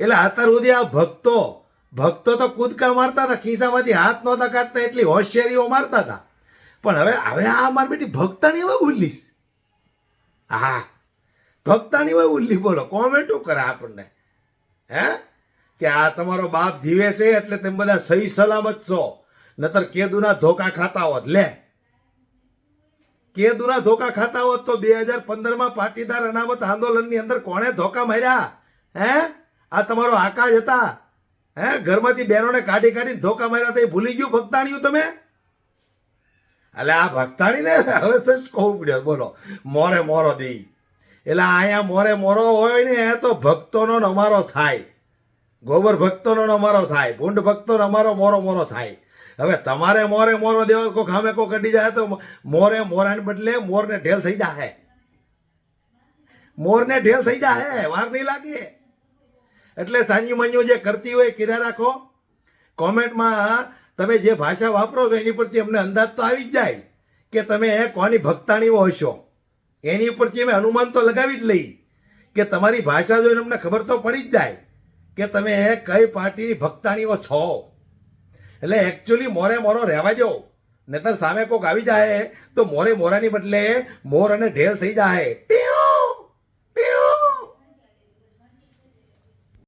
એટલે અત્યાર સુધી આ ભક્તો ભક્તો તો કૂદકા મારતા હતા, ખિસ્સામાંથી હાથ નહોતા કાઢતા, એટલી હોશિયારીઓ મારતા હતા. પણ હવે હવે આ મારી બેટી ભક્તાની હવે ઉલ્લીશ હા ભક્તાની હવે ઉલ્લી બોલો કોમેન્ટો કરે આપણને? હે? કે આ તમારો બાપ જીવે છે એટલે તમે બધા સહી સલામત છો. નતર કેદુના ધોકા ખાતા હોત. લે કેદુના ધોકા ખાતા હોત તો બે હજાર પંદરમાં પાટીદાર અનામત આંદોલનની અંદર કોણે ધોકા માર્યા? હે? આ તમારો આકાશ હતા. હે? ઘરમાંથી બહેનોને કાઢી કાઢીને ધોકા માર્યા તો ભૂલી ગયું ભક્તાણીયું તમે? એટલે આ ભક્તાણીને હવે તો કહું પડ્યો. બોલો. મોરે મોરો દઈ. એટલે અહીંયા મોરે મોરો હોય ને એ તો ભક્તોનો અમારો થાય. ગોબર ભક્તોનો અમારો થાય. ભૂંડ ભક્તોનો અમારો મોરો મોરો થાય. હવે તમારે મોરે મોરો દેવો કોઈ ખામે કોઈ કઢી જાય તો મોરે મોરાને બદલે મોરને ઢેલ થઈ જાય મોરને ઢેલ થઈ જાય વાર નહીં લાગે. એટલે સાંજી મંજુ જે કરતી હોય કીધા રાખો. કોમેન્ટમાં તમે જે ભાષા વાપરો છો એની પરથી અમને અંદાજ તો આવી જ જાય કે તમે કોની ભક્તાણીઓ હશો. એની ઉપરથી અમે અનુમાન તો લગાવી જ લઈ કે તમારી ભાષા જોઈને અમને ખબર તો પડી જ જાય કે તમે કઈ પાર્ટીની ભક્તાણીઓ છો. એટલે એકચ્યુઅલી મોરે મોરો રહેવા દો નહીતર સામે કોક આવી જાય, તો મોરે મોરાની બદલે મોર અને ઢેલ થઈ જાય!